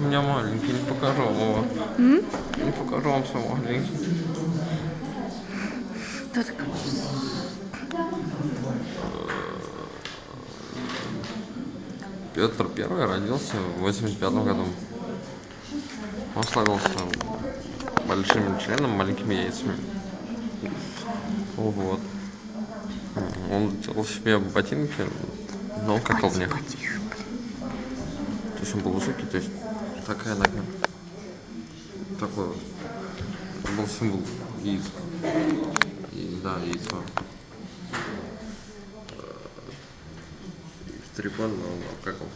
меня маленький, не покажу вам его. М? Не покажу вам свой маленький. Кто такой? Петр Первый родился в 85 году. Он славился большим членом, маленькими яйцами. Вот. Он делал себе ботинки, но он катал в них. То есть он был высокий, то есть такая нога. Такой вот. Был символ яиц. И, да, яйцо. Стрипон, но он обкакал.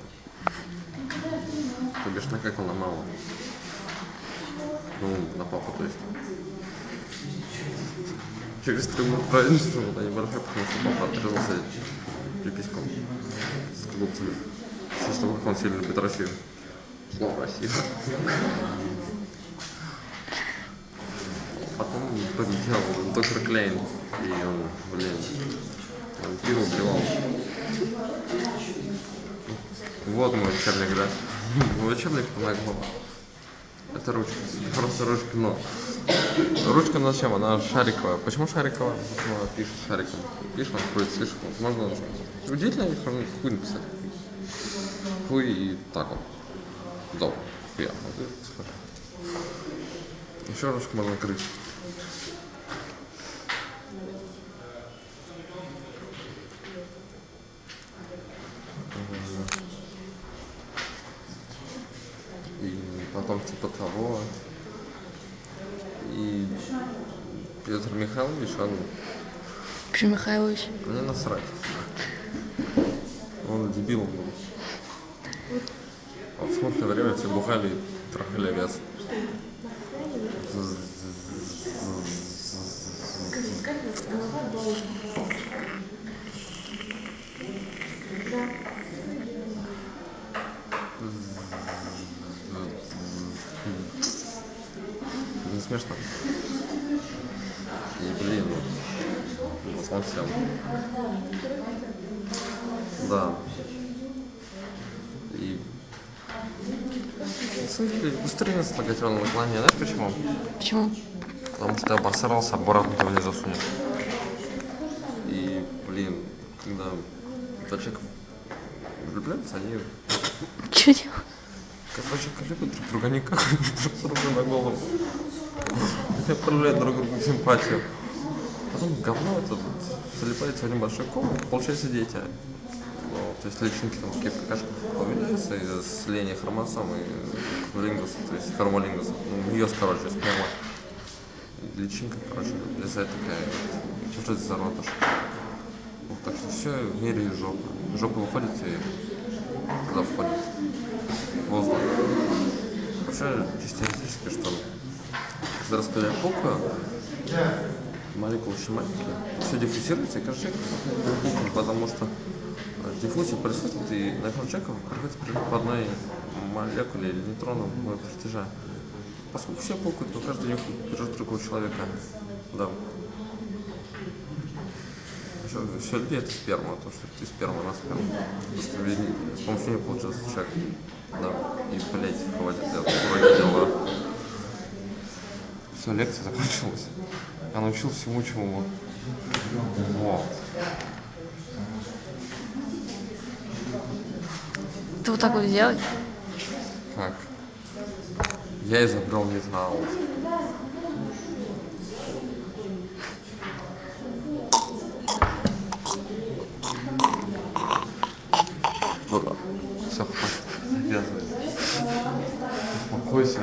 То бишь накакал на маму. Ну, на папу, то есть. Через три года правительства была небольшая, потому что папа отрезался приписком с голубцами. Все, что он сильно любит Россию. Слово Россия. Потом полетел доктор Клейн, и он, блин, пиво убивал. Вот мой учебник, да. Мой учебник помогло. Это ручка. Просто ручка, но. Ручка на чем? Она шариковая. Почему шариковая? Что она пишет шариком. Пишет, он крутит, слишком. Можно удивительно, можно хуй написать. Хуй и так вот. Это схоже. Еще ручку можно крыть. И потом типа того. И Петр Михайлович, он Петр Михайлович. мне насрать. Он дебилом был. В смутное время все бухали и трахали вес. Не смешно. И блин, вот, он сел. Да. И быстрее на слоготенное наклонение, знаешь почему? Почему? Потому что я обосрался, обратно его не засунешь. И, блин, когда два человека влюбляются, они, Че делать? человека любят друг друга, они какают друг на голову. Они отправляют друг другу симпатию. Потом говно это вот залипается в небольшой ком, получается дети. Ну, то есть личинки там какие-то какашки появляются из слияния хромосом и лингуса, то есть хромолингуса. Ну, ее, короче, сперма. И личинка, короче, влезает такая, вот, что это за зародыш. Вот, так что все в мире из жопы. Жопа выходит и туда входит воздух. Вообще, чисто теоретически, что когда распыляю пукаю, молекулы очень маленькие, все диффузируется, и каждый человек потому что э, диффузия происходит, и на каждого человека приходится по одной молекуле или нейтрону протяжа. Поскольку все пукают, то каждый нюхает берет другого человека. Да. Еще, все любви это сперма, то, что ты сперма на сперму. Просто с помощью нее получился человек. Да. И, блять, хватит, дела. Все, лекция закончилась. Я научился всему, чему. Вот. Ты вот так вот сделать? Как? Я изобрел металл. Ну да. Все, хватит. Завязывай. Успокойся.